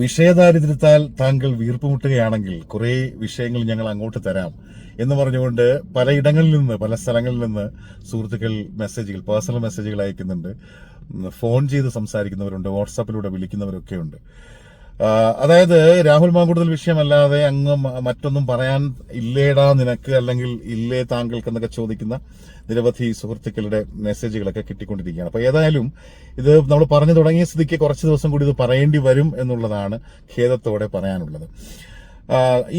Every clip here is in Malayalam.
വിഷയദാരിദ്ര്യത്താൽ താങ്കൾ വീർപ്പുമുട്ടുകയാണെങ്കിൽ കുറേ വിഷയങ്ങൾ ഞങ്ങൾ അങ്ങോട്ട് തരാം എന്ന് പറഞ്ഞുകൊണ്ട് പലയിടങ്ങളിൽ നിന്ന് പല സ്ഥലങ്ങളിൽ നിന്ന് സുഹൃത്തുക്കൾ മെസ്സേജുകൾ പേഴ്സണൽ മെസ്സേജുകൾ അയക്കുന്നുണ്ട്. ഫോൺ ചെയ്ത് സംസാരിക്കുന്നവരുണ്ട് വാട്സാപ്പിലൂടെ വിളിക്കുന്നവരൊക്കെ ഉണ്ട് അതായത് രാഹുൽ മാങ്കൂടുതൽ വിഷയമല്ലാതെ അങ്ങ് മറ്റൊന്നും പറയാൻ ഇല്ലേടാ നിനക്ക് അല്ലെങ്കിൽ ഇല്ലേ താങ്കൾക്ക് എന്നൊക്കെ ചോദിക്കുന്ന നിരവധി സുഹൃത്തുക്കളുടെ മെസ്സേജുകളൊക്കെ കിട്ടിക്കൊണ്ടിരിക്കുകയാണ്. അപ്പൊ ഏതായാലും ഇത് നമ്മൾ പറഞ്ഞു തുടങ്ങിയ സ്ഥിതിക്ക് കുറച്ച് ദിവസം കൂടി ഇത് പറയേണ്ടി വരും എന്നുള്ളതാണ് ഖേദത്തോടെ പറയാനുള്ളത്.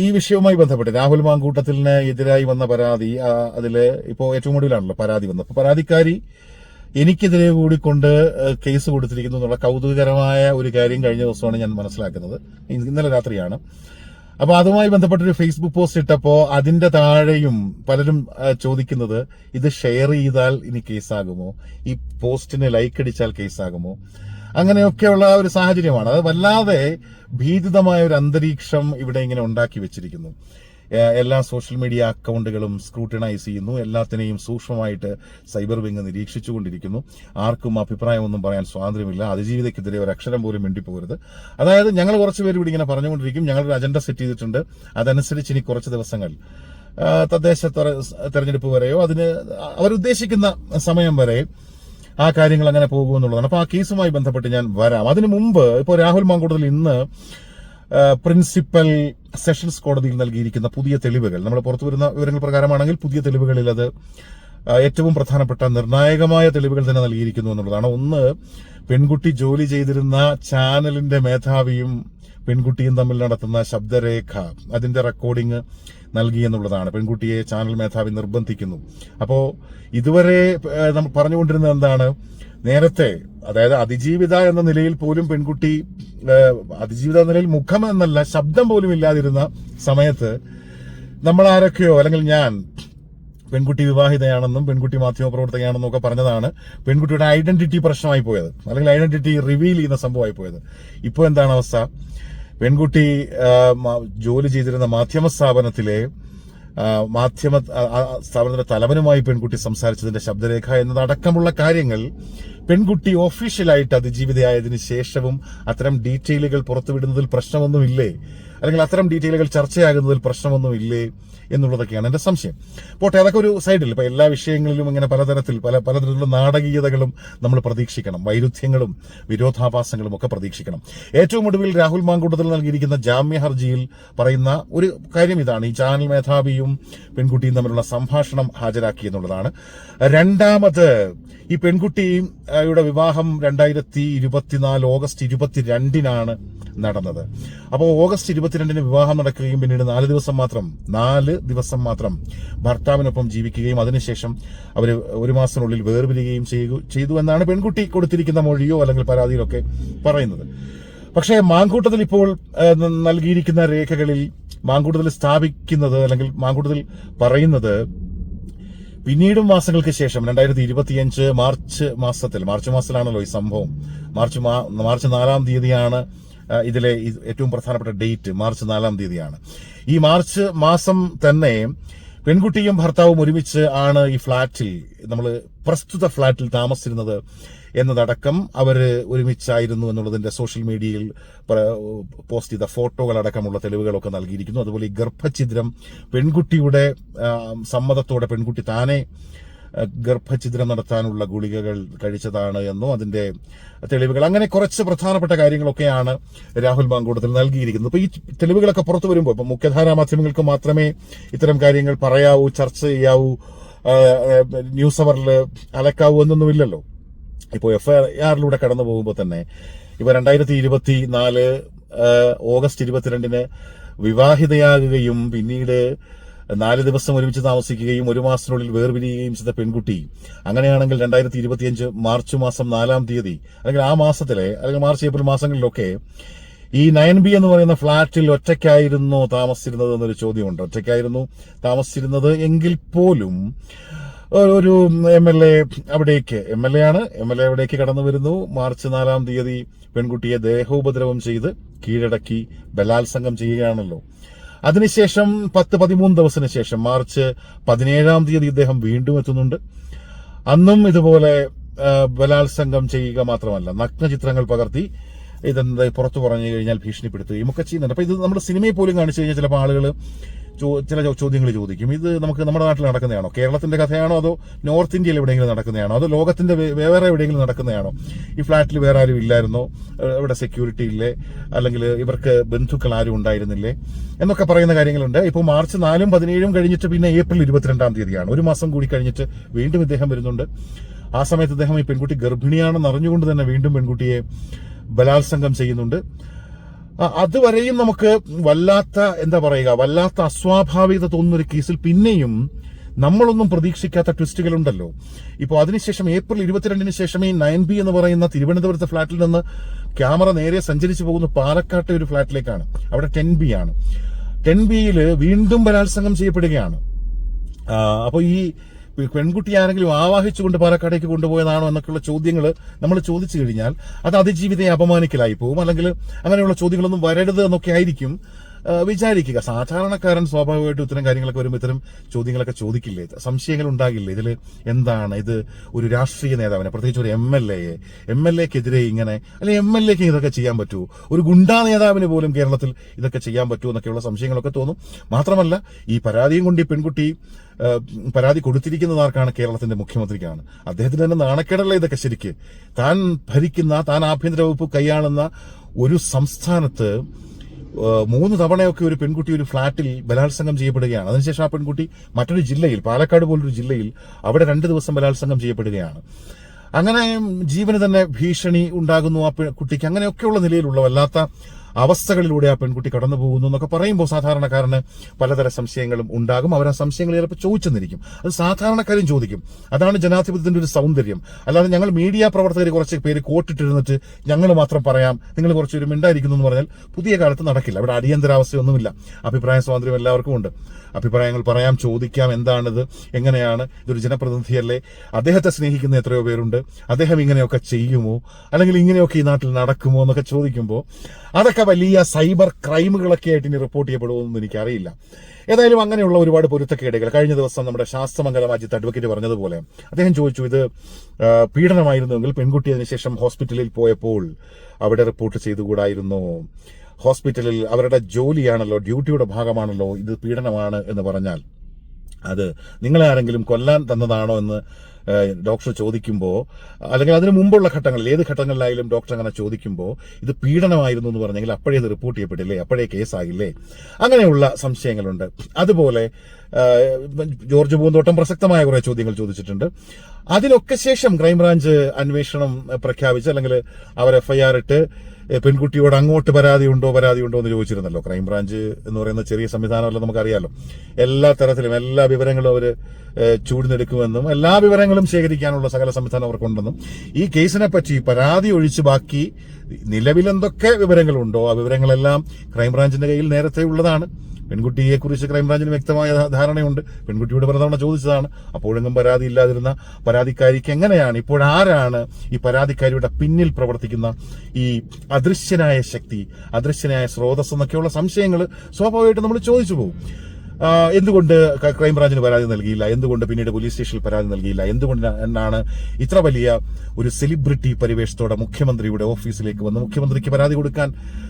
ഈ വിഷയവുമായി ബന്ധപ്പെട്ട് രാഹുൽ മാങ്കൂട്ടത്തിന് എതിരായി വന്ന പരാതി അതിൽ ഇപ്പോൾ ഇപ്പോ ഏറ്റവും ഒടുവിലാണല്ലോ പരാതി വന്നത്. അപ്പൊ പരാതിക്കാരി എനിക്കെതിരെ കൂടി കൊണ്ട് കേസ് കൊടുത്തിരിക്കുന്നു എന്നുള്ള കൗതുകകരമായ ഒരു കാര്യം കഴിഞ്ഞ ദിവസമാണ് ഞാൻ മനസ്സിലാക്കുന്നത്. ഇന്നലെ രാത്രിയാണ്. അപ്പോൾ അതുമായി ബന്ധപ്പെട്ടൊരു ഫേസ്ബുക്ക് പോസ്റ്റ് ഇട്ടപ്പോൾ അതിന്റെ താഴെയും പലരും ചോദിക്കുന്നത് ഇത് ഷെയർ ചെയ്താൽ ഇനി കേസാകുമോ? ഈ പോസ്റ്റിന് ലൈക്ക് അടിച്ചാൽ കേസാകുമോ? അങ്ങനെയൊക്കെയുള്ള ഒരു സാഹചര്യമാണ്. അത് വല്ലാതെ ഭീതിതമായ ഒരു അന്തരീക്ഷം ഇവിടെ ഇങ്ങനെ ഉണ്ടാക്കി വെച്ചിരിക്കുന്നു. എല്ലാ സോഷ്യൽ മീഡിയ അക്കൗണ്ടുകളും സ്ക്രൂട്ടിനൈസ് ചെയ്യുന്നു. എല്ലാത്തിനെയും സൂക്ഷ്മമായിട്ട് സൈബർ വിങ് നിരീക്ഷിച്ചുകൊണ്ടിരിക്കുന്നു. ആർക്കും അഭിപ്രായമൊന്നും പറയാൻ സ്വാതന്ത്ര്യമില്ല. അതിജീവിതയ്ക്കെതിരെ ഒരു അക്ഷരം പോലും മിണ്ടിപ്പോകരുത്. അതായത് ഞങ്ങൾ കുറച്ച് പേര് ഇവിടെ ഇങ്ങനെ പറഞ്ഞുകൊണ്ടിരിക്കും. ഞങ്ങളൊരു അജണ്ട സെറ്റ് ചെയ്തിട്ടുണ്ട്. അതനുസരിച്ച് ഇനി കുറച്ച് ദിവസങ്ങൾ തദ്ദേശ തെര- തെരഞ്ഞെടുപ്പ് വരെയോ അതിന് അവരുദ്ദേശിക്കുന്ന സമയം വരെ ആ കാര്യങ്ങൾ അങ്ങനെ പോകുമെന്നുള്ളതാണ് അപ്പോൾ ആ കേസുമായി ബന്ധപ്പെട്ട് ഞാൻ വരാം. അതിനു മുമ്പ് ഇപ്പോൾ രാഹുൽ മാങ്കൂട്ടത്തിൽ ഇന്ന് പ്രിൻസിപ്പൽ സെഷൻസ് കോടതിയിൽ നൽകിയിരിക്കുന്ന പുതിയ തെളിവുകൾ. നമ്മൾ പുറത്തു വരുന്ന വിവരങ്ങൾ പ്രകാരമാണെങ്കിൽ പുതിയ തെളിവുകളിൽ അത് ഏറ്റവും പ്രധാനപ്പെട്ട നിർണായകമായ തെളിവുകൾ തന്നെ നൽകിയിരിക്കുന്നു എന്നുള്ളതാണ്. ഒന്ന് പെൺകുട്ടി ജോലി ചെയ്തിരുന്ന ചാനലിന്റെ മേധാവിയും പെൺകുട്ടിയും തമ്മിൽ നടത്തുന്ന ശബ്ദരേഖ അതിന്റെ റെക്കോർഡിംഗ് നൽകി എന്നുള്ളതാണ്. പെൺകുട്ടിയെ ചാനൽ മേധാവി നിർബന്ധിക്കുന്നു. അപ്പോൾ ഇതുവരെ നമ്മൾ പറഞ്ഞുകൊണ്ടിരുന്നത് എന്താണ്? നേരത്തെ അതായത് അതിജീവിത എന്ന നിലയിൽ പോലും പെൺകുട്ടി അതിജീവിത നിലയിൽ മുഖം എന്നല്ല ശബ്ദം പോലും ഇല്ലാതിരുന്ന സമയത്ത് നമ്മൾ ആരൊക്കെയോ അല്ലെങ്കിൽ ഞാൻ പെൺകുട്ടി വിവാഹിതയാണെന്നും പെൺകുട്ടി മാധ്യമപ്രവർത്തകയാണെന്നും ഒക്കെ പറഞ്ഞതാണ് പെൺകുട്ടിയുടെ ഐഡന്റിറ്റി പ്രശ്നമായി പോയത്. അല്ലെങ്കിൽ ഐഡന്റിറ്റി റിവീൽ ചെയ്യുന്ന സംഭവമായി പോയത്. ഇപ്പോൾ എന്താണ് അവസ്ഥ? പെൺകുട്ടി ജോലി ചെയ്തിരുന്ന മാധ്യമ സ്ഥാപനത്തിലെ മാധ്യമ സ്ഥാപനത്തിന്റെ തലവനുമായി പെൺകുട്ടി സംസാരിച്ചതിന്റെ ശബ്ദരേഖ എന്നതടക്കമുള്ള കാര്യങ്ങൾ പെൺകുട്ടി ഒഫീഷ്യലായിട്ട് അതിജീവിതയായതിനു ശേഷവും അത്തരം ഡീറ്റെയിലുകൾ പുറത്തുവിടുന്നതിൽ പ്രശ്നമൊന്നുമില്ലേ? അല്ലെങ്കിൽ അത്തരം ഡീറ്റെയിലുകൾ ചർച്ചയാകുന്നതിൽ പ്രശ്നമൊന്നുമില്ലേ എന്നുള്ളതൊക്കെയാണ് എന്റെ സംശയം. പോട്ടെ അതൊക്കെ ഒരു സൈഡിൽ ഇപ്പോൾ എല്ലാ വിഷയങ്ങളിലും ഇങ്ങനെ പലതരത്തിൽ പല പലതരത്തിലുള്ള നാടകീയതകളും നമ്മൾ പ്രതീക്ഷിക്കണം. വൈരുദ്ധ്യങ്ങളും വിരോധാഭാസങ്ങളും ഒക്കെ പ്രതീക്ഷിക്കണം. ഏറ്റവും ഒടുവിൽ രാഹുൽ മാങ്കൂട്ടത്തിൽ നൽകിയിരിക്കുന്ന ജാമ്യ ഹർജിയിൽ പറയുന്ന ഒരു കാര്യം ഇതാണ്. ഈ ചാനൽ മേധാവിയും പെൺകുട്ടിയും തമ്മിലുള്ള സംഭാഷണം ഹാജരാക്കി എന്നുള്ളതാണ്. രണ്ടാമത് ഈ പെൺകുട്ടിയുടെ വിവാഹം രണ്ടായിരത്തി ഇരുപത്തിനാല് ഓഗസ്റ്റ് ഇരുപത്തിരണ്ടിനാണ് നടന്നത്. അപ്പോൾ ഓഗസ്റ്റ് ഇരുപത്തിരണ്ടിന് വിവാഹം നടക്കുകയും പിന്നീട് നാല് ദിവസം മാത്രം നാല് ദിവസം മാത്രം ഭർത്താവിനൊപ്പം ജീവിക്കുകയും അതിനുശേഷം അവർ ഒരു മാസത്തിനുള്ളിൽ വേർപിരിയുകയും ചെയ്തു എന്നാണ് പെൺകുട്ടി കൊടുത്തിരിക്കുന്ന മൊഴിയോ അല്ലെങ്കിൽ പരാതിയിലൊക്കെ പറയുന്നത്. പക്ഷേ മാങ്കൂട്ടത്തിൽ ഇപ്പോൾ നൽകിയിരിക്കുന്ന രേഖകളിൽ മാങ്കൂട്ടത്തിൽ സ്ഥാപിക്കുന്നത് അല്ലെങ്കിൽ മാങ്കൂട്ടത്തിൽ പറയുന്നത് പിന്നീടും മാസങ്ങൾക്ക് ശേഷം രണ്ടായിരത്തി ഇരുപത്തിയഞ്ച് മാർച്ച് മാസത്തിൽ മാർച്ച് മാസത്തിലാണല്ലോ ഈ സംഭവം. മാർച്ച് മാർച്ച് നാലാം തീയതിയാണ് ഇതിലെ ഏറ്റവും പ്രധാനപ്പെട്ട ഡേറ്റ് മാർച്ച് നാലാം തീയതിയാണ്. ഈ മാർച്ച് മാസം തന്നെ പെൺകുട്ടിയും ഭർത്താവും ഒരുമിച്ച് ആണ് ഈ ഫ്ളാറ്റിൽ നമ്മൾ പ്രസ്തുത ഫ്ളാറ്റിൽ താമസിച്ചിരുന്നത് എന്നതടക്കം അവർ ഒരുമിച്ചായിരുന്നു എന്നുള്ളതിന്റെ സോഷ്യൽ മീഡിയയിൽ പോസ്റ്റ് ചെയ്ത ഫോട്ടോകളടക്കമുള്ള തെളിവുകളൊക്കെ നൽകിയിരിക്കുന്നു. അതുപോലെ ഈ ഗർഭഛിദ്രം പെൺകുട്ടിയുടെ സമ്മതത്തോടെ പെൺകുട്ടി താനെ ഗർഭഛിദ്രം നടത്താനുള്ള ഗുളികകൾ കഴിച്ചതാണ് എന്നോ അതിന്റെ തെളിവുകൾ. അങ്ങനെ കുറച്ച് പ്രധാനപ്പെട്ട കാര്യങ്ങളൊക്കെയാണ് രാഹുൽ മാങ്കൂട്ടത്തിൽ നൽകിയിരിക്കുന്നത്. അപ്പൊ ഈ തെളിവുകളൊക്കെ പുറത്തു വരുമ്പോൾ ഇപ്പൊ മുഖ്യധാരാ മാധ്യമങ്ങൾക്ക് മാത്രമേ ഇത്തരം കാര്യങ്ങൾ പറയാവൂ ചർച്ച ചെയ്യാവൂ ന്യൂസ് അവറിൽ അലക്കാവൂ എന്നൊന്നുമില്ലല്ലോ. ഇപ്പോൾ എഫ് ഐ ആറിലൂടെ കടന്നു പോകുമ്പോൾ തന്നെ ഇപ്പൊ രണ്ടായിരത്തി ഇരുപത്തി നാല് ഓഗസ്റ്റ് ഇരുപത്തിരണ്ടിന് വിവാഹിതയാകുകയും പിന്നീട് നാല് ദിവസം ഒരുമിച്ച് താമസിക്കുകയും ഒരു മാസത്തിനുള്ളിൽ വേർപിരിയുകയും ചെയ്ത പെൺകുട്ടി അങ്ങനെയാണെങ്കിൽ രണ്ടായിരത്തി ഇരുപത്തിയഞ്ച് മാർച്ച് മാസം നാലാം തീയതി അല്ലെങ്കിൽ ആ മാസത്തിലെ അല്ലെങ്കിൽ മാർച്ച് ഏപ്രിൽ മാസങ്ങളിലൊക്കെ ഈ നയൻ ബി എന്ന് പറയുന്ന ഫ്ളാറ്റിൽ ഒറ്റയ്ക്കായിരുന്നു താമസിച്ചിരുന്നത് എന്നൊരു ചോദ്യമുണ്ട്. ഒറ്റയ്ക്കായിരുന്നു താമസിച്ചിരുന്നത് എങ്കിൽ പോലും ഒരു എം എൽ എ അവിടേക്ക് എം എൽ എ ആണ് എം എൽ എ അവിടേക്ക് കടന്നു വരുന്നു. മാർച്ച് നാലാം തീയതി പെൺകുട്ടിയെ ദേഹോപദ്രവം ചെയ്ത് കീഴടക്കി ബലാത്സംഗം ചെയ്യുകയാണല്ലോ. അതിനുശേഷം പത്ത് പതിമൂന്ന് ദിവസത്തിന് ശേഷം മാർച്ച് പതിനേഴാം തീയതി ഇദ്ദേഹം വീണ്ടും എത്തുന്നുണ്ട്. അന്നും ഇതുപോലെ ബലാത്സംഗം ചെയ്യുക മാത്രമല്ല നഗ്ന ചിത്രങ്ങൾ പകർത്തി ഇതെന്താ പുറത്തു പറഞ്ഞു കഴിഞ്ഞാൽ ഭീഷണിപ്പെടുത്തുകയും ഒക്കെ ചെയ്യുന്നുണ്ട്. അപ്പൊ ഇത് നമ്മുടെ സിനിമയിൽ പോലും കാണിച്ചു കഴിഞ്ഞാൽ ചിലപ്പോൾ ആളുകൾ ചില ചോദ്യങ്ങൾ ചോദിക്കും. ഇത് നമുക്ക് നമ്മുടെ നാട്ടിൽ നടക്കുന്നതാണോ? കേരളത്തിന്റെ കഥയാണോ അതോ നോർത്ത് ഇന്ത്യയിൽ എവിടെയെങ്കിലും നടക്കുന്നതാണോ? അതോ ലോകത്തിന്റെ വേറെ എവിടെയെങ്കിലും നടക്കുന്നതാണോ? ഈ ഫ്ലാറ്റിൽ വേറെ ആരും ഇല്ലായിരുന്നോ? ഇവിടെ സെക്യൂരിറ്റി ഇല്ലേ? അല്ലെങ്കിൽ ഇവർക്ക് ബന്ധുക്കൾ ആരും ഉണ്ടായിരുന്നില്ലേ? എന്നൊക്കെ പറയുന്ന കാര്യങ്ങളുണ്ട്. ഇപ്പോൾ മാർച്ച് നാലും പതിനേഴും കഴിഞ്ഞിട്ട് പിന്നെ ഏപ്രിൽ ഇരുപത്തിരണ്ടാം തീയതിയാണ്. ഒരു മാസം കൂടി കഴിഞ്ഞിട്ട് വീണ്ടും ഇദ്ദേഹം വരുന്നുണ്ട്. ആ സമയത്ത് അദ്ദേഹം ഈ പെൺകുട്ടി ഗർഭിണിയാണെന്ന് അറിഞ്ഞുകൊണ്ട് തന്നെ വീണ്ടും പെൺകുട്ടിയെ ബലാത്സംഗം ചെയ്യുന്നുണ്ട്. അതുവരെയും നമുക്ക് വല്ലാത്ത എന്താ പറയുക വല്ലാത്ത അസ്വാഭാവികത തോന്നുന്ന ഒരു കേസിൽ പിന്നെയും നമ്മളൊന്നും പ്രതീക്ഷിക്കാത്ത ട്വിസ്റ്റുകൾ ഉണ്ടല്ലോ ഇപ്പോൾ അതിനുശേഷം ഏപ്രിൽ ഇരുപത്തിരണ്ടിന് ശേഷം ഈ നയൻ ബി എന്ന് പറയുന്ന തിരുവനന്തപുരത്തെ ഫ്ളാറ്റിൽ നിന്ന് ക്യാമറ നേരെ സഞ്ചരിച്ചു പോകുന്ന പാലക്കാട്ടെ ഒരു ഫ്ളാറ്റിലേക്കാണ് അവിടെ ടെൻ ബി ആണ്. ടെൻ ബിയിൽ വീണ്ടും ബലാത്സംഗം ചെയ്യപ്പെടുകയാണ്. അപ്പോൾ ഈ പെൺകുട്ടി ആരെങ്കിലും ആവാഹിച്ചുകൊണ്ട് പാലക്കാടേക്ക് കൊണ്ടുപോയതാണോ എന്നൊക്കെയുള്ള ചോദ്യങ്ങൾ നമ്മൾ ചോദിച്ചു കഴിഞ്ഞാൽ അത് അതിജീവിതയെ അപമാനിക്കലായി പോകും. അല്ലെങ്കിൽ അങ്ങനെയുള്ള ചോദ്യങ്ങളൊന്നും വരരുത് എന്നൊക്കെ ആയിരിക്കും. വിചാരിക്കുക. സാധാരണക്കാരൻ സ്വാഭാവികമായിട്ടും ഇത്തരം കാര്യങ്ങളൊക്കെ വരുമ്പോൾ ഇത്തരം ചോദ്യങ്ങളൊക്കെ ചോദിക്കില്ലേ? സംശയങ്ങൾ ഉണ്ടാകില്ലേ? ഇതിൽ എന്താണ്? ഇത് ഒരു രാഷ്ട്രീയ നേതാവിനെ പ്രത്യേകിച്ച് ഒരു എം എൽ എയെ എം എൽ എക്കെതിരെ ഇങ്ങനെ അല്ലെ എം എൽ എക്ക് ഇതൊക്കെ ചെയ്യാൻ പറ്റുമോ ഒരു ഗുണ്ടാ നേതാവിന് പോലും കേരളത്തിൽ ഇതൊക്കെ ചെയ്യാൻ പറ്റുമോ എന്നൊക്കെയുള്ള സംശയങ്ങളൊക്കെ തോന്നും. മാത്രമല്ല ഈ പരാതിയും കൊണ്ട് ഈ പെൺകുട്ടി പരാതി കൊടുത്തിരിക്കുന്നത് ആർക്കാണ് കേരളത്തിന്റെ മുഖ്യമന്ത്രിക്കാണ്? അദ്ദേഹത്തിന് തന്നെ നാണക്കേടല്ല ഇതൊക്കെ ശരിക്ക്? താൻ ഭരിക്കുന്ന താൻ ആഭ്യന്തര വകുപ്പ് കൈയാളുന്ന ഒരു സംസ്ഥാനത്ത് മൂന്ന് തവണയൊക്കെ ഒരു പെൺകുട്ടി ഒരു ഫ്ളാറ്റിൽ ബലാത്സംഗം ചെയ്യപ്പെടുകയാണ്. അതിനുശേഷം ആ പെൺകുട്ടി മറ്റൊരു ജില്ലയിൽ പാലക്കാട് പോലൊരു ജില്ലയിൽ അവിടെ രണ്ട് ദിവസം ബലാത്സംഗം ചെയ്യപ്പെടുകയാണ്. അങ്ങനെ ജീവന് തന്നെ ഭീഷണി ഉണ്ടാകുന്നു ആ കുട്ടിക്ക്. അങ്ങനെയൊക്കെയുള്ള നിലയിലുള്ള വല്ലാത്ത അവസ്ഥകളിലൂടെ ആ പെൺകുട്ടി കടന്നു പോകുന്നു എന്നൊക്കെ പറയുമ്പോൾ സാധാരണക്കാരന് പലതര സംശയങ്ങളും ഉണ്ടാകും. അവർ ആ സംശയങ്ങൾ ചിലപ്പോൾ ചോദിച്ചെന്നിരിക്കും. അത് സാധാരണക്കാരും ചോദിക്കും. അതാണ് ജനാധിപത്യത്തിന്റെ ഒരു സൗന്ദര്യം. അല്ലാതെ ഞങ്ങൾ മീഡിയ പ്രവർത്തകർ കുറച്ച് പേര് കോട്ടിട്ടിരുന്നിട്ട് ഞങ്ങൾ മാത്രം പറയാം നിങ്ങൾ കുറച്ച് ഒരു മിണ്ടായിരിക്കുന്നു എന്ന് പറഞ്ഞാൽ പുതിയ കാലത്ത് നടക്കില്ല. അവിടെ അടിയന്തരാവസ്ഥയൊന്നുമില്ല. അഭിപ്രായ സ്വാതന്ത്ര്യം എല്ലാവർക്കും ഉണ്ട്. അഭിപ്രായങ്ങൾ പറയാം ചോദിക്കാം എന്താണിത് എങ്ങനെയാണ് ഇതൊരു ജനപ്രതിനിധിയല്ലേ അദ്ദേഹത്തെ സ്നേഹിക്കുന്ന എത്രയോ പേരുണ്ട് അദ്ദേഹം ഇങ്ങനെയൊക്കെ ചെയ്യുമോ അല്ലെങ്കിൽ ഇങ്ങനെയൊക്കെ ഈ നാട്ടിൽ നടക്കുമോ എന്നൊക്കെ ചോദിക്കുമ്പോൾ അതൊക്കെ വലിയ സൈബർ ക്രൈമുകളൊക്കെ ആയിട്ട് ഇനി റിപ്പോർട്ട് ചെയ്യപ്പെടുമെന്ന് എനിക്കറിയില്ല. ഏതായാലും അങ്ങനെയുള്ള ഒരുപാട് പൊരുത്തക്കേടുകൾ. കഴിഞ്ഞ ദിവസം നമ്മുടെ ശാസ്ത്രമംഗലം അജിത്ത് അഡ്വക്കേറ്റ് പറഞ്ഞതുപോലെ അദ്ദേഹം ചോദിച്ചു ഇത് പീഡനമായിരുന്നുവെങ്കിൽ പെൺകുട്ടി അതിനുശേഷം ഹോസ്പിറ്റലിൽ പോയപ്പോൾ അവിടെ റിപ്പോർട്ട് ചെയ്തുകൂടായിരുന്നു? ഹോസ്പിറ്റലിൽ അവരുടെ ജോലിയാണല്ലോ ഡ്യൂട്ടിയുടെ ഭാഗമാണല്ലോ ഇത് പീഡനമാണ് എന്ന് പറഞ്ഞാൽ അത് നിങ്ങളെ ആരെങ്കിലും കൊല്ലാൻ തന്നതാണോ എന്ന് ഡോക്ടർ ചോദിക്കുമ്പോൾ അല്ലെങ്കിൽ അതിന് മുമ്പുള്ള ഘട്ടങ്ങളിൽ ഏത് ഘട്ടങ്ങളിലായാലും ഡോക്ടർ അങ്ങനെ ചോദിക്കുമ്പോൾ ഇത് പീഡനമായിരുന്നു എന്ന് പറഞ്ഞെങ്കിൽ അപ്പോഴേ ഇത് റിപ്പോർട്ട് ചെയ്യപ്പെട്ടില്ലേ അപ്പോഴേ കേസാകില്ലേ അങ്ങനെയുള്ള സംശയങ്ങളുണ്ട്. അതുപോലെ ജോർജ് പൂന്തോട്ടം പ്രസക്തമായ കുറേ ചോദ്യങ്ങൾ ചോദിച്ചിട്ടുണ്ട്. അതിനൊക്കെ ശേഷം ക്രൈംബ്രാഞ്ച് അന്വേഷണം പ്രഖ്യാപിച്ച് അല്ലെങ്കിൽ അവർ എഫ്ഐആർ ഇട്ട് പെൺകുട്ടിയോട് അങ്ങോട്ട് പരാതി ഉണ്ടോ പരാതി ഉണ്ടോ എന്ന് ചോദിച്ചിരുന്നല്ലോ. ക്രൈംബ്രാഞ്ച് എന്ന് പറയുന്ന ചെറിയ സംവിധാനമല്ല നമുക്കറിയാമല്ലോ എല്ലാ തരത്തിലും എല്ലാ വിവരങ്ങളും അവർ ചൂടിനെടുക്കുമെന്നും എല്ലാ വിവരങ്ങളും ശേഖരിക്കാനുള്ള സകല സംവിധാനം അവർക്കുണ്ടെന്നും. ഈ കേസിനെ പറ്റി പരാതി ഒഴിച്ച് ബാക്കി നിലവിലെന്തൊക്കെ വിവരങ്ങളുണ്ടോ ആ വിവരങ്ങളെല്ലാം ക്രൈംബ്രാഞ്ചിന്റെ കയ്യിൽ നേരത്തെ ഉള്ളതാണ്. പെൺകുട്ടിയെ കുറിച്ച് ക്രൈംബ്രാഞ്ചിന് വ്യക്തമായ ധാരണയുണ്ട്. പെൺകുട്ടിയോട് പലതവണ ചോദിച്ചതാണ് അപ്പോഴെങ്കിലും പരാതി ഇല്ലാതിരുന്ന പരാതിക്കാരിക്ക് എങ്ങനെയാണ്? ഇപ്പോഴാരാണ് ഈ പരാതിക്കാരിയുടെ പിന്നിൽ പ്രവർത്തിക്കുന്ന ഈ അദൃശ്യനായ ശക്തി അദൃശ്യനായ സ്രോതസ് എന്നൊക്കെയുള്ള സംശയങ്ങൾ സ്വാഭാവികമായിട്ടും നമ്മൾ ചോദിച്ചു പോകും. എന്തുകൊണ്ട് ക്രൈംബ്രാഞ്ചിന് പരാതി നൽകിയില്ല? എന്തുകൊണ്ട് പിന്നീട് പോലീസ് സ്റ്റേഷനിൽ പരാതി നൽകിയില്ല? എന്തുകൊണ്ട് എന്നാണ് ഇത്ര വലിയ ഒരു സെലിബ്രിറ്റി പരിവേഷത്തോടെ മുഖ്യമന്ത്രിയുടെ ഓഫീസിലേക്ക് വന്ന് മുഖ്യമന്ത്രിക്ക് പരാതി കൊടുക്കാൻ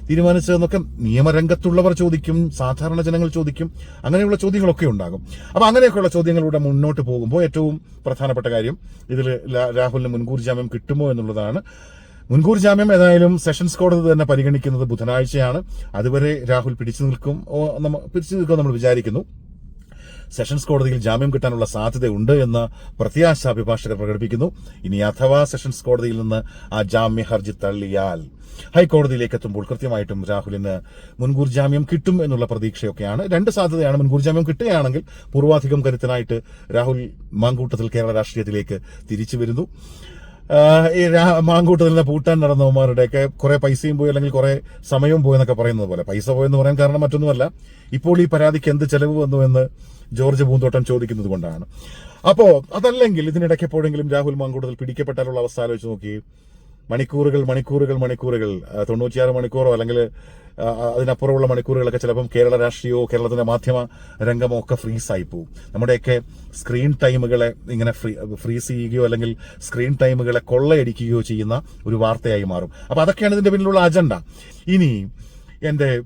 തീരുമാനിച്ചതെന്നൊക്കെ നിയമരംഗത്തുള്ളവർ ചോദിക്കും സാധാരണ ജനങ്ങൾ ചോദിക്കും. അങ്ങനെയുള്ള ചോദ്യങ്ങളൊക്കെ ഉണ്ടാകും. അപ്പോൾ അങ്ങനെയൊക്കെയുള്ള ചോദ്യങ്ങളിലൂടെ മുന്നോട്ട് പോകുമ്പോൾ ഏറ്റവും പ്രധാനപ്പെട്ട കാര്യം ഇതിൽ രാഹുലിന് മുൻകൂർ ജാമ്യം കിട്ടുമോ എന്നുള്ളതാണ്. മുൻകൂർ ജാമ്യം ഏതായാലും സെഷൻസ് കോടതി തന്നെ പരിഗണിക്കുന്നത് ബുധനാഴ്ചയാണ്. അതുവരെ രാഹുൽ പിടിച്ചു നിൽക്കും പിടിച്ചു നിൽക്കും നമ്മൾ വിചാരിക്കുന്നു. സെഷൻസ് കോടതിയിൽ ജാമ്യം കിട്ടാനുള്ള സാധ്യതയുണ്ട് എന്ന് പ്രത്യാശ അഭിഭാഷകർ പ്രകടിപ്പിക്കുന്നു. ഇനി അഥവാ സെഷൻസ് കോടതിയിൽ നിന്ന് ആ ജാമ്യ ഹർജി തള്ളിയാൽ ഹൈക്കോടതിയിലേക്ക് എത്തുമ്പോൾ കൃത്യമായിട്ടും രാഹുലിന് മുൻകൂർ ജാമ്യം കിട്ടും എന്നുള്ള പ്രതീക്ഷയൊക്കെയാണ്. രണ്ട് സാധ്യതയാണ് മുൻകൂർ ജാമ്യം കിട്ടുകയാണെങ്കിൽ പൂർവാധികം കരുത്തനായിട്ട് രാഹുൽ മാങ്കൂട്ടത്തിൽ കേരള രാഷ്ട്രീയത്തിലേക്ക് തിരിച്ചു വരുന്നു. ഈ മാങ്കൂട്ടത്തിൽ നിന്ന് പൂട്ടാൻ നടന്നവന്മാരുടെയൊക്കെ കുറെ പൈസയും പോയി അല്ലെങ്കിൽ കുറെ സമയവും പോയി എന്നൊക്കെ പറയുന്നത് പോലെ. പൈസ പോയെന്ന് പറയാൻ കാരണം മറ്റൊന്നുമല്ല. ഇപ്പോൾ ഈ പരാതിക്ക് എന്ത് ചെലവ് വന്നു എന്ന് ജോർജ് പൂന്തോട്ടം ചോദിക്കുന്നത് കൊണ്ടാണ്. അപ്പോ അതല്ലെങ്കിൽ ഇതിനിടയ്ക്ക് എപ്പോഴെങ്കിലും രാഹുൽ മാങ്കൂട്ടത്തിൽ പിടിക്കപ്പെട്ടാലുള്ള അവസ്ഥ ആലോചിച്ച് നോക്കി. മണിക്കൂറുകൾ മണിക്കൂറുകൾ മണിക്കൂറുകൾ. തൊണ്ണൂറ്റിയാറ് മണിക്കൂറോ അല്ലെങ്കിൽ അതിനപ്പുറമുള്ള മണിക്കൂറുകളൊക്കെ ചിലപ്പം കേരള രാഷ്ട്രീയമോ കേരളത്തിന്റെ മാധ്യമ രംഗമോ ഒക്കെ ഫ്രീസായി പോകും നമ്മുടെയൊക്കെ സ്ക്രീൻ ടൈമുകളെ ഇങ്ങനെ ഫ്രീ ഫ്രീസ് ചെയ്യുകയോ അല്ലെങ്കിൽ സ്ക്രീൻ ടൈമുകളെ കൊള്ളയടിക്കുകയോ ചെയ്യുന്ന ഒരു വാർത്തയായി മാറും. അപ്പൊ അതൊക്കെയാണ് ഇതിന്റെ പിന്നിലുള്ള അജണ്ട ഇനി എന്റെ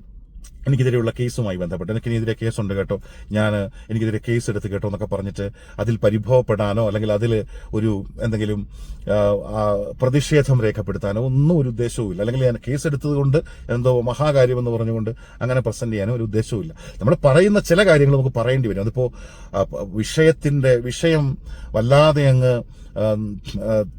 എനിക്കെതിരെയുള്ള കേസുമായി ബന്ധപ്പെട്ട് എനിക്കിനെതിരെ കേസുണ്ട് കേട്ടോ. ഞാൻ എനിക്കെതിരെ കേസ് എടുത്ത് കേട്ടോ എന്നൊക്കെ പറഞ്ഞിട്ട് അതിൽ പരിഭവപ്പെടാനോ അല്ലെങ്കിൽ അതിൽ ഒരു എന്തെങ്കിലും പ്രതിഷേധം രേഖപ്പെടുത്താനോ ഒന്നും ഒരു ഉദ്ദേശവുമില്ല അല്ലെങ്കിൽ ഞാൻ കേസ് എടുത്തതുകൊണ്ട് എന്തോ മഹാകാര്യമെന്ന് പറഞ്ഞുകൊണ്ട് അങ്ങനെ പ്രസന്റ് ചെയ്യാനോ ഒരു ഉദ്ദേശവുമില്ല നമ്മൾ പറയുന്ന ചില കാര്യങ്ങൾ നമുക്ക് പറയേണ്ടി വരും. അതിപ്പോൾ വിഷയത്തിന്റെ വിഷയം വല്ലാതെ അങ്ങ്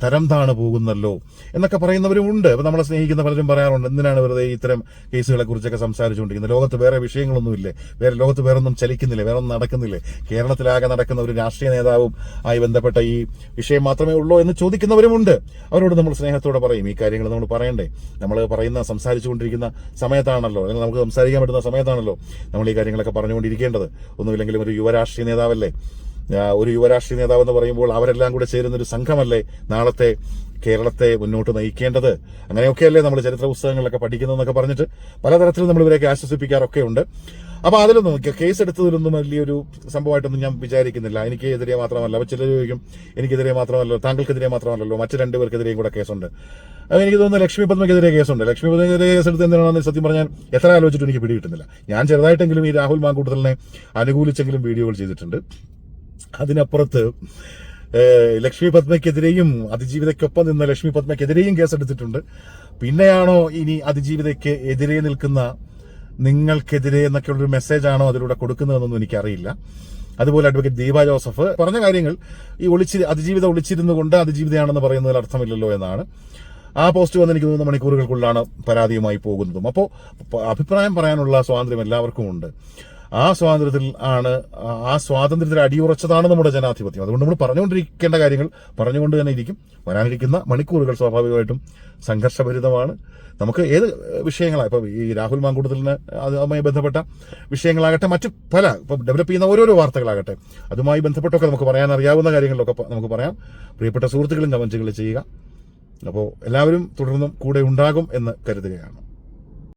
തരം താണ് പോകുന്നല്ലോ എന്നൊക്കെ പറയുന്നവരും ഉണ്ട്. നമ്മളെ സ്നേഹിക്കുന്ന പലരും പറയാറുണ്ട് എന്തിനാണ് വെറുതെ ഇത്തരം കേസുകളെ കുറിച്ചൊക്കെ സംസാരിച്ചുകൊണ്ടിരിക്കുന്നത്? ലോകത്ത് വേറെ വിഷയങ്ങളൊന്നുമില്ലേ? വേറെ ലോകത്ത് വേറെ ഒന്നും ചലിക്കുന്നില്ലേ? വേറെ ഒന്നും നടക്കുന്നില്ലേ? കേരളത്തിലാകെ നടക്കുന്ന ഒരു രാഷ്ട്രീയ നേതാവും ആയി ബന്ധപ്പെട്ട ഈ വിഷയം മാത്രമേ ഉള്ളൂ എന്ന് ചോദിക്കുന്നവരുമുണ്ട്. അവരോട് നമ്മൾ സ്നേഹത്തോടെ പറയും. ഈ കാര്യങ്ങൾ നമ്മൾ പറയണ്ടേ? നമ്മൾ പറയുന്ന സംസാരിച്ചുകൊണ്ടിരിക്കുന്ന സമയത്താണല്ലോ അല്ലെങ്കിൽ നമുക്ക് സംസാരിക്കാൻ പറ്റുന്ന സമയത്താണല്ലോ നമ്മൾ ഈ കാര്യങ്ങളൊക്കെ പറഞ്ഞുകൊണ്ടിരിക്കേണ്ടത്. ഒന്നുമില്ലെങ്കിലും ഒരു യുവരാഷ്ട്രീയ നേതാവല്ലേ? ഒരു യുവരാഷ്ട്രീയ നേതാവ് എന്ന് പറയുമ്പോൾ അവരെല്ലാം കൂടെ ചേരുന്ന ഒരു സംഘമല്ലേ നാളത്തെ കേരളത്തെ മുന്നോട്ട് നയിക്കേണ്ടത്. അങ്ങനെയൊക്കെയല്ലേ നമ്മൾ ചരിത്ര പുസ്തകങ്ങളിലൊക്കെ പഠിക്കുന്നതെന്നൊക്കെ പറഞ്ഞിട്ട് പലതരത്തിൽ നമ്മൾ ഇവരെയൊക്കെ ആശ്വസിപ്പിക്കാറൊക്കെ ഉണ്ട്. അപ്പോൾ അതിലൊന്നും കേസ് എടുത്തതിലൊന്നും വലിയൊരു സംഭവമായിട്ടൊന്നും ഞാൻ വിചാരിക്കുന്നില്ല. എനിക്ക് എതിരെ മാത്രമല്ല അപ്പോൾ ചിലർ ചോദിക്കും എനിക്കെതിരെ മാത്രമല്ലല്ലോ താങ്കൾക്കെതിരെ മാത്രമല്ലല്ലോ മറ്റു രണ്ടുപേർക്കെതിരെയും കൂടെ കേസുണ്ട്. അപ്പോൾ എനിക്ക് തോന്നുന്നു ലക്ഷ്മി പത്മയ്ക്കെതിരെ കേസുണ്ട്. ലക്ഷ്മി പത്മയ്ക്കെതിരെ കേസെടുത്ത് എന്തിനാണെന്ന് സത്യം പറഞ്ഞാൽ എത്ര ആലോചിച്ചിട്ട് എനിക്ക് പിടികിട്ടുന്നില്ല. ഞാൻ ചെറുതായിട്ടെങ്കിലും ഈ രാഹുൽ മാങ്കൂട്ടലിനെ അനുകൂലിച്ചെങ്കിലും വീഡിയോകൾ ചെയ്തിട്ടുണ്ട്. അതിനപ്പുറത്ത് ലക്ഷ്മി പത്മയ്ക്കെതിരെയും അതിജീവിതയ്ക്കൊപ്പം നിന്ന ലക്ഷ്മി പത്മയ്ക്കെതിരെയും കേസെടുത്തിട്ടുണ്ട്. പിന്നെയാണോ ഇനി അതിജീവിതയ്ക്ക് എതിരെ നിൽക്കുന്ന നിങ്ങൾക്കെതിരെ എന്നൊക്കെയുള്ളൊരു മെസ്സേജാണോ അതിലൂടെ കൊടുക്കുന്നതെന്നൊന്നും എനിക്കറിയില്ല. അതുപോലെ അഡ്വക്കേറ്റ് ദീപ ജോസഫ് പറഞ്ഞ കാര്യങ്ങൾ ഈ ഒളിച്ചി അതിജീവിത ഒളിച്ചിരുന്നു കൊണ്ട് അതിജീവിതയാണെന്ന് പറയുന്നതിൽ അർത്ഥമില്ലല്ലോ എന്നാണ്. ആ പോസ്റ്റ് വന്ന് എനിക്ക് തോന്നുന്ന മണിക്കൂറുകൾക്കുള്ളിലാണ് പരാതിയുമായി പോകുന്നതും. അപ്പോൾ അഭിപ്രായം പറയാനുള്ള സ്വാതന്ത്ര്യം എല്ലാവർക്കും ഉണ്ട് ആ സ്വാതന്ത്ര്യത്തിൽ ആണ് ആ- സ്വാതന്ത്ര്യത്തിൽ അടിയുറച്ചതാണ് നമ്മുടെ ജനാധിപത്യം. അതുകൊണ്ട് നമ്മൾ പറഞ്ഞുകൊണ്ടിരിക്കേണ്ട കാര്യങ്ങൾ പറഞ്ഞുകൊണ്ട് തന്നെ ഇരിക്കും. വരാനിരിക്കുന്ന മണിക്കൂറുകൾ സ്വാഭാവികമായിട്ടും സംഘർഷഭരിതമാണ്. നമുക്ക് ഏത് വിഷയങ്ങളാണ് ഇപ്പോൾ ഈ രാഹുൽ മാങ്കൂട്ടത്തിലിന് അതുമായി ബന്ധപ്പെട്ട വിഷയങ്ങളാകട്ടെ മറ്റു പല ഇപ്പം ഡെവലപ്പ് ചെയ്യുന്ന ഓരോരോ വാർത്തകളാകട്ടെ അതുമായി ബന്ധപ്പെട്ടൊക്കെ നമുക്ക് പറയാൻ അറിയാവുന്ന കാര്യങ്ങളിലൊക്കെ നമുക്ക് പറയാം. പ്രിയപ്പെട്ട സുഹൃത്തുക്കളും കമന്റുകൾ ചെയ്യുക. അപ്പോൾ എല്ലാവരും തുടർന്നും കൂടെ ഉണ്ടാകും എന്ന് കരുതുകയാണ്.